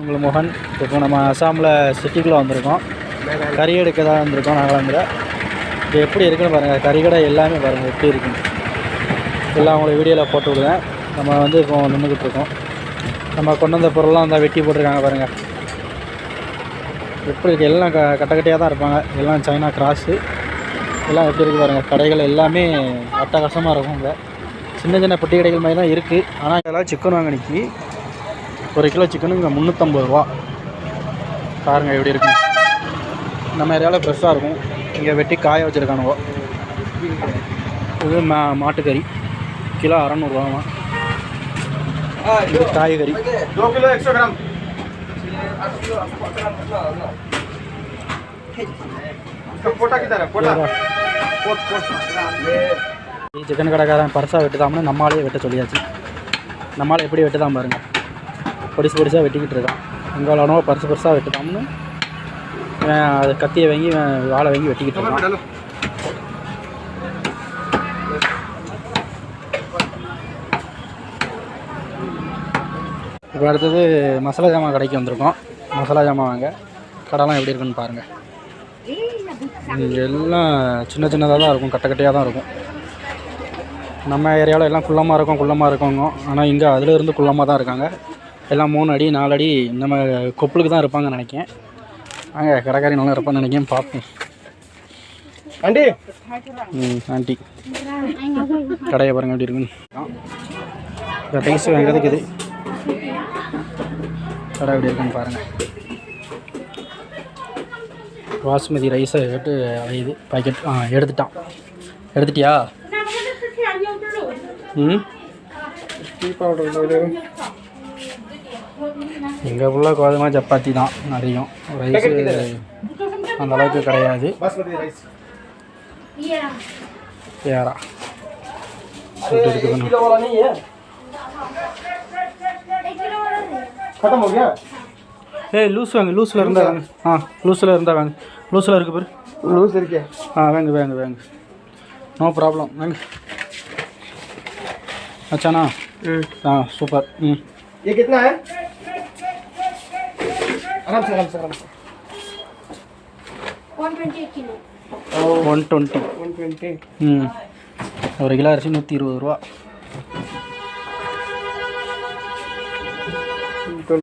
உங்கள் மோகன். இப்போ நம்ம அசாமில் சிட்டிக்குள்ளே வந்திருக்கோம். கறி எடுக்க தான் வந்திருக்கோம் நாகலாந்தில். இப்போ எப்படி இருக்குன்னு பாருங்கள். கறிக்கடை எல்லாமே பாருங்கள் எப்படி இருக்குன்னு. எல்லாம் உங்களுக்கு வீடியோவில் போட்டு விடுவேன் நம்ம வந்து இப்போ நின்றுக்கிட்டு இருக்கோம். நம்ம கொண்டு வந்த பொருள்லாம் அந்த வெட்டி போட்டிருக்காங்க பாருங்கள். எப்படி இருக்குது எல்லாம் க கட்டக்கட்டையாக தான் இருப்பாங்க. எல்லாம் சைனா கிராஸு எல்லாம் எப்படி இருக்குது பாருங்கள். கடைகள் எல்லாமே அட்டகாசமாக இருக்கும் இங்கே. சின்ன சின்ன பெட்டி கடைகள் மாதிரி தான் இருக்குது ஆனால் இதெல்லாம் சிக்கன் வாங்கினிக்கு ஒரு கிலோ சிக்கனு இங்கே முந்நூற்றம்பது ரூபா. பாருங்கள் எப்படி இருக்கும் நம்ம ஏரியாவில் ஃப்ரெஷ்ஷாக இருக்கும். இங்கே வெட்டி காய வச்சுருக்கானுவோ. இது மா மாட்டுக்கறி. கிலோ அறநூறுவா இது காய்கறி. சிக்கன் கடைக்காரன் பரிசாக வெட்டுதாம்னு நம்மளாலே வெட்ட சொல்லியாச்சு. நம்மளால் எப்படி வெட்டுதான் பாருங்கள் பொடிசு பொடிசாக வெட்டிக்கிட்டு இருக்கான். எங்களானோ பர்சு பர்ஸாக வெட்டுதாம்னு அது கத்தியை வாங்கி வாழை வாங்கி வெட்டிக்கிட்டு இருக்கான். இப்போ அடுத்தது மசாலா ஜாமான் கடைக்கு வந்திருக்கோம். மசாலா ஜாமான் வாங்க. கடைலாம் எப்படி இருக்குன்னு பாருங்கள் இங்கே எல்லாம் சின்ன சின்னதாக தான் இருக்கும். கட்ட கட்டையாக தான் இருக்கும். நம்ம ஏரியாவில் எல்லாம் குள்ளமாக இருக்கும் குள்ளமாக இருக்கவங்க ஆனால் இங்கே அதில் இருந்து குள்ளமாக தான் இருக்காங்க. எல்லாம் மூணு அடி நாலு அடி நம்ம கொப்பளுக்கு தான் இருப்பாங்கன்னு நினைக்கேன் அங்கே கடைக்காரி நல்லா இருப்பான்னு நினைக்கேன் பார்ப்போம். ஆண்டி. ம் ஆண்டி. கடையை பாருங்க எப்படி இருக்குன்னு. இந்த டைஸ் எங்கே கடை எப்படி இருக்குன்னு பாருங்கள் பாஸ்மதி ரைஸை கேட்டு இது பாக்கெட் ஆ எடுத்துட்டான். எடுத்துட்டியா? ம்? டீ பவுடர் ले लो இங்கே ஃபுல்லாக கோதுமை சப்பாத்தி தான் அதிகம் ரைஸு அந்த அளவுக்கு கிடையாது बासमती राइस யாரா எப்படி இருக்குதுன்னு किलो वाला नहीं है खत्म हो गया ஏய் லூஸ் வாங்க லூஸில் இருந்தா வாங்க ஆ லூஸில் இருந்தா வாங்க லூஸில் இருக்கு பாரு लूज करके ஆ வாங்க வாங்க வாங்க நோ ப்ராப்ளம் வாங்க அச்சானா ஆ சூப்பர் ம் ये कितना है आराम से आराम से आराम से ஒன் டுவெண்ட்டி वन ट्वेंटी ம் ஒரு கிலோ அரிசி நூற்றி இருபது ரூபா